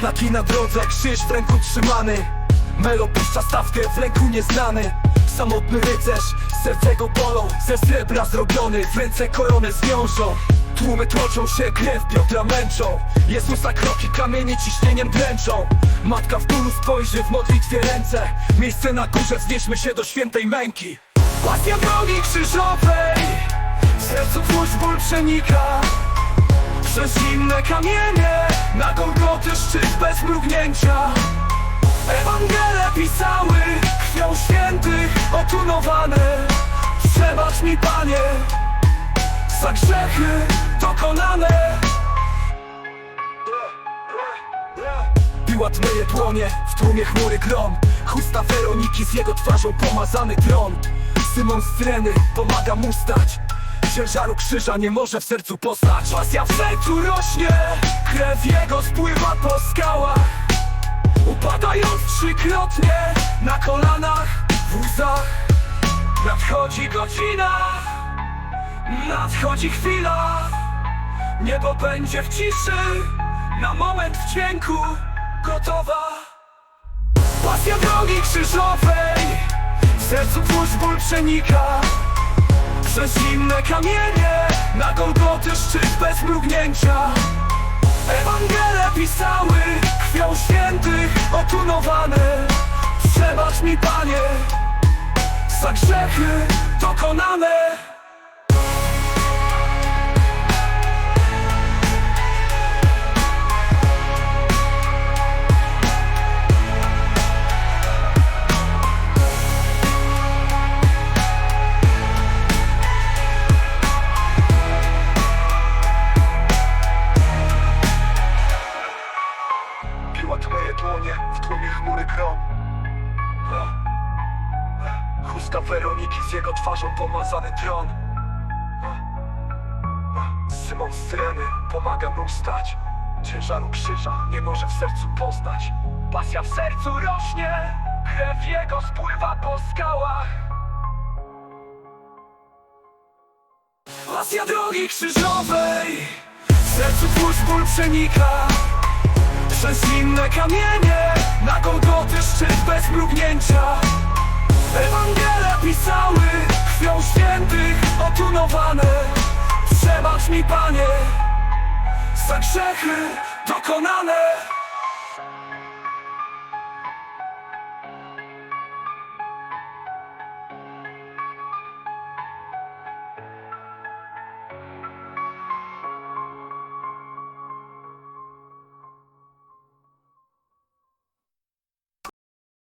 Znaki na drodze, krzyż w ręku trzymany. Melo puszcza stawkę w ręku nieznany. Samotny rycerz, serce go bolą Ze srebra zrobiony, w ręce koronę zwiążą. Tłumy tłoczą się, krew Piotra męczą. Jezusa kroki kamienie ciśnieniem dręczą. Matka w bólu spojrzy w modlitwie ręce. Miejsce na górze, znieśmy się do świętej męki. Pasja krzyżowej sercu twój ból przenika. Przez zimne kamienie Na Golgoty szczyt bez mrugnięcia. Ewangele pisały Krwią świętych otunowane. Przebacz mi Panie Za grzechy dokonane. Piłat myje dłonie W tłumie chmury grom. Chusta Weroniki z jego twarzą pomazany tron. Symon z treny pomaga mu stać Ciężaru krzyża nie może w sercu postać. Pasja w sercu rośnie Krew jego spływa po skałach. Upadając trzykrotnie Na kolanach, w łzach. Nadchodzi godzina Nadchodzi chwila. Niebo będzie w ciszy Na moment w dźwięku Gotowa. Pasja drogi krzyżowej W sercu twój ból przenika Przez zimne kamienie. Na Golgoty szczyt bez mrugnięcia. Ewangele pisały Krwią świętych otunowane Przebacz mi Panie Za grzechy dokonane Chusta Weroniki z jego twarzą pomazany tron Szymon z Cyreny pomaga mu stać Ciężaru krzyża nie może w sercu poznać. Pasja w sercu rośnie Krew jego spływa po skałach. Pasja drogi krzyżowej W sercu twój ból przenika. Przez inne kamienie Na Golgoty szczyt bez mrugnięcia. Ewangele pisały Krwią świętych otunowane. Przebacz mi Panie Za grzechy dokonane